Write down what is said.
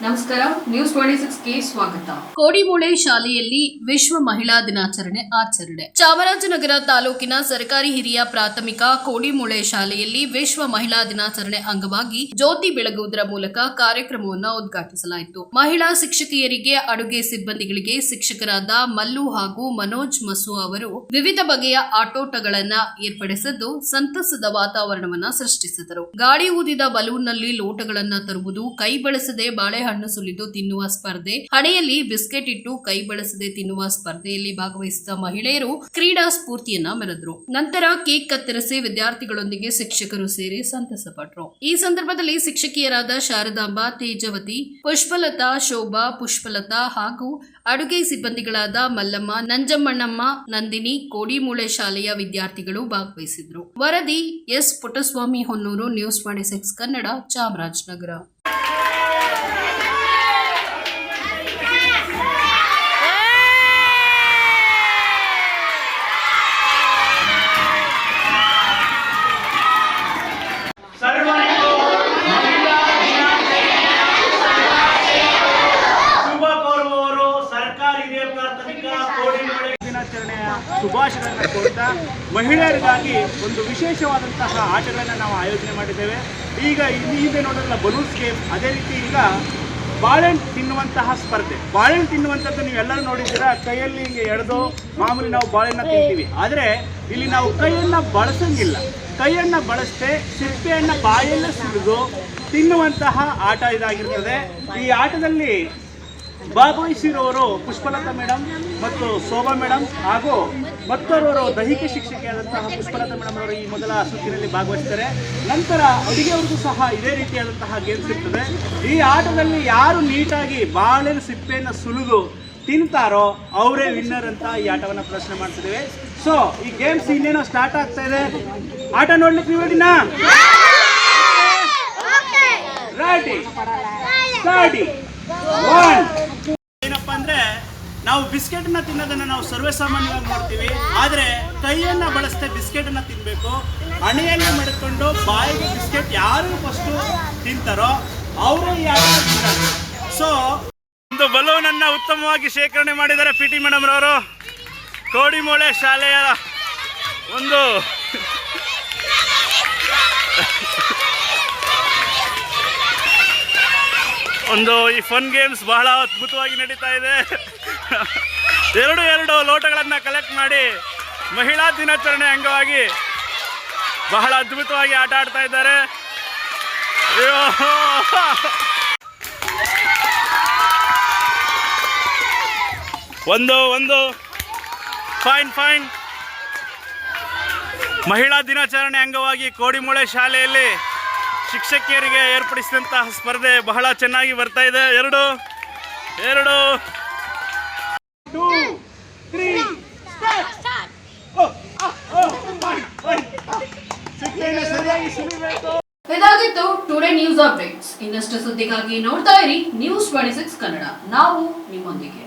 ನಮಸ್ಕಾರ news twenty ಸಿಕ್ಸ್ಗೆ ಸ್ವಾಗತ. ಕೋಡಿಮೂಳೆ ಶಾಲೆಯಲ್ಲಿ ವಿಶ್ವ ಮಹಿಳಾ ದಿನಾಚರಣೆ ಆಚರಣೆ. ಚಾಮರಾಜನಗರ ತಾಲೂಕಿನ ಸರ್ಕಾರಿ ಹಿರಿಯ ಪ್ರಾಥಮಿಕ ಕೋಡಿಮೂಳೆ ಶಾಲೆಯಲ್ಲಿ ವಿಶ್ವ ಮಹಿಳಾ ದಿನಾಚರಣೆ ಅಂಗವಾಗಿ ಜ್ಯೋತಿ ಬೆಳಗುವುದರ ಮೂಲಕ ಕಾರ್ಯಕ್ರಮವನ್ನು ಉದ್ಘಾಟಿಸಲಾಯಿತು. ಮಹಿಳಾ ಶಿಕ್ಷಕಿಯರಿಗೆ, ಅಡುಗೆ ಸಿಬ್ಬಂದಿಗಳಿಗೆ ಶಿಕ್ಷಕರಾದ ಮಲ್ಲು ಹಾಗೂ ಮನೋಜ್ ಮಸು ಅವರು ವಿವಿಧ ಬಗೆಯ ಆಟೋಟಗಳನ್ನ ಏರ್ಪಡಿಸಿದ್ದು ಸಂತಸದ ವಾತಾವರಣವನ್ನ ಸೃಷ್ಟಿಸಿದರು. ಗಾಳಿ ಊದಿದ ಬಲೂನ್ನಲ್ಲಿ ಲೋಟಗಳನ್ನ ತರುವುದು, ಕೈ ಬಳಸದೆ ಬಾಳೆಹಣ್ಣು ಸುಲಿದು ತಿನ್ನುವ ಸ್ಪರ್ಧೆ, ಹಣೆಯಲ್ಲಿ ಬಿಸ್ಕೆಟ್ ಇಟ್ಟು ಕೈ ಬಳಸದೆ ತಿನ್ನುವ ಸ್ಪರ್ಧೆಯಲ್ಲಿ ಭಾಗವಹಿಸಿದ ಮಹಿಳೆಯರು ಕ್ರೀಡಾ ಸ್ಫೂರ್ತಿಯನ್ನ ಮೆರೆದ್ರು. ನಂತರ ಕೇಕ್ ಕತ್ತರಿಸಿ ವಿದ್ಯಾರ್ಥಿಗಳೊಂದಿಗೆ ಶಿಕ್ಷಕರು ಸೇರಿ ಸಂತಸಪಟ್ಟರು ಈ ಸಂದರ್ಭದಲ್ಲಿ ಶಿಕ್ಷಕಿಯರಾದ ಶಾರದಾಂಬ, ತೇಜವತಿ, ಪುಷ್ಪಲತಾ, ಶೋಭಾ, ಪುಷ್ಪಲತಾ ಹಾಗೂ ಅಡುಗೆ ಸಿಬ್ಬಂದಿಗಳಾದ ಮಲ್ಲಮ್ಮ, ನಂಜಮ್ಮಣ್ಣಮ್ಮ, ನಂದಿನಿ, ಕೋಡಿಮೂಳೆ ಶಾಲೆಯ ವಿದ್ಯಾರ್ಥಿಗಳು ಭಾಗವಹಿಸಿದ್ರು. ವರದಿ S Puttaswamy Honnur, news twenty six, Kannada Chamarajanagar. ದಿನಾಚರಣೆಯ ಶುಭಾಶಯಗಳನ್ನು ಕೋರ್ತಾ ಮಹಿಳೆಯರಿಗಾಗಿ ಒಂದು ವಿಶೇಷವಾದಂತಹ ಆಟಗಳನ್ನು ನಾವು ಆಯೋಜನೆ ಮಾಡಿದ್ದೇವೆ. ಈಗ ಇಲ್ಲಿ ಹಿಂದೆ ನೋಡೋದಲ್ಲ ಬಲೂನ್ಸ್ ಗೇಮ್ ಅದೇ ರೀತಿ ಈಗ ಬಾಳೆಹಣ್ಣು ತಿನ್ನುವಂತಹ ಸ್ಪರ್ಧೆ. ಬಾಳೆಹಣ್ಣು ತಿನ್ನುವಂಥದ್ದು ನೀವೆಲ್ಲರೂ ನೋಡಿದ್ದೀರಾ? ಕೈಯಲ್ಲಿ ಹಿಂಗೆ ಎಳೆದು ಮಾಮೂಲಿ ನಾವು ಬಾಳೆಹಣ್ಣ ತಿಂತೀವಿ. ಆದರೆ ಇಲ್ಲಿ ನಾವು ಕೈಯನ್ನು ಬಳಸಂಗಿಲ್ಲ. ಕೈಯನ್ನು ಬಳಸದೆ ಸಿಪ್ಪೆಯನ್ನು ಬಾಯಲ್ಲೇ ಸುರಿದು ತಿನ್ನುವಂತಹ ಆಟ ಇದಾಗಿರ್ತದೆ. ಈ ಆಟದಲ್ಲಿ ಭಾಗವಹಿಸಿರುವವರು ಪುಷ್ಪಲತಾ ಮೇಡಮ್ ಮತ್ತು ಶೋಭಾ ಮೇಡಮ್ ಹಾಗೂ ಮತ್ತೋರ್ವರು ದೈಹಿಕ ಶಿಕ್ಷಕಿಯಾದಂತಹ ಪುಷ್ಪಲತಾ ಮೇಡಮ್ ಅವರು ಈ ಮೊದಲ ಸುತ್ತಿನಲ್ಲಿ ಭಾಗವಹಿಸ್ತಾರೆ ನಂತರ ಅಡುಗೆವರೆಗೂ ಸಹ ಇದೇ ರೀತಿಯಾದಂತಹ ಗೇಮ್ಸ್ ಇರ್ತದೆ ಈ ಆಟದಲ್ಲಿ ಯಾರು ನೀಟಾಗಿ ಬಾಳೆನ ಸಿಪ್ಪೆಯನ್ನು ಸುಲಿದು ತಿಂತಾರೋ ಅವರೇ ವಿನ್ನರ್ ಅಂತ ಈ ಆಟವನ್ನು ಪ್ರದರ್ಶನ ಮಾಡ್ತಿದ್ದೇವೆ. ಸೊ ಈ ಗೇಮ್ಸ್ ಇನ್ನೇನೋ ಸ್ಟಾರ್ಟ್ ಆಗ್ತಾ ಇದೆ. ಆಟ ನೋಡ್ಲಿಕ್ಕೆ ನೀವು ರೆಡಿನಾ ರೆಡಿ ಸ್ಟಾರ್ಟಿ ಏನಪ್ಪ ಅಂದ್ರೆ, ನಾವು ಬಿಸ್ಕೆಟ್ನ ತಿನ್ನೋದನ್ನ ನಾವು ಸರ್ವೇ ಸಾಮಾನ್ಯವಾಗಿ ನೋಡ್ತೀವಿ. ಆದ್ರೆ, ಕೈಯನ್ನ ಬಳಸದೆ ಬಿಸ್ಕೆಟ್ ಅನ್ನ ತಿನ್ಬೇಕು. ಹಣೆಯನ್ನ ಮಡಿಕೊಂಡು ಬಾಯಿಗೆ ಬಿಸ್ಕೆಟ್ ಯಾರು ಫಸ್ಟ್ ತಿಂತಾರೋ, ಅವರೇ ಯಾರು ಸೊ ಒಂದು ಬಲೂನ್ ಅನ್ನ ಉತ್ತಮವಾಗಿ ಶೇಖರಣೆ ಮಾಡಿದ್ದಾರೆ ಪಿ ಟಿ ಮೇಡಮ್ ರವರು. ಕೋಡಿಮೋಳೆ ಶಾಲೆಯ ಒಂದು ಒಂದು ಈ ಫನ್ ಗೇಮ್ಸ್ ಬಹಳ ಅದ್ಭುತವಾಗಿ ನಡೀತಾ ಇದೆ. ಎರಡು ಎರಡು ಲೋಟಗಳನ್ನು ಕಲೆಕ್ಟ್ ಮಾಡಿ ಮಹಿಳಾ ದಿನಾಚರಣೆ ಅಂಗವಾಗಿ ಬಹಳ ಅದ್ಭುತವಾಗಿ ಆಟ ಆಡ್ತಾ ಇದ್ದಾರೆ. ಒಂದು ಒಂದು. ಫೈನ್ ಫೈನ್ ಮಹಿಳಾ ದಿನಾಚರಣೆ ಅಂಗವಾಗಿ ಕೋಡಿಮೂಳೆ ಶಾಲೆಯಲ್ಲಿ ಶಿಕ್ಷಕಿಯರಿಗೆ ಏರ್ಪಡಿಸಿದಂತಹ ಸ್ಪರ್ಧೆ ಬಹಳ ಚೆನ್ನಾಗಿ ಬರ್ತಾ ಇದೆ. ಎರಡು ಎರಡು. ಇದಾಗಿತ್ತು ಟುಡೇ ನ್ಯೂಸ್ ಅಪ್ಡೇಟ್ಸ್ ಇನ್ನಷ್ಟು ಸುದ್ದಿಗಾಗಿ ನೋಡ್ತಾ ಇರಿ ನ್ಯೂಸ್ ಟ್ವೆಂಟಿ ಸಿಕ್ಸ್ ಕನ್ನಡ. ನಾವು ನಿಮ್ಮೊಂದಿಗೆ.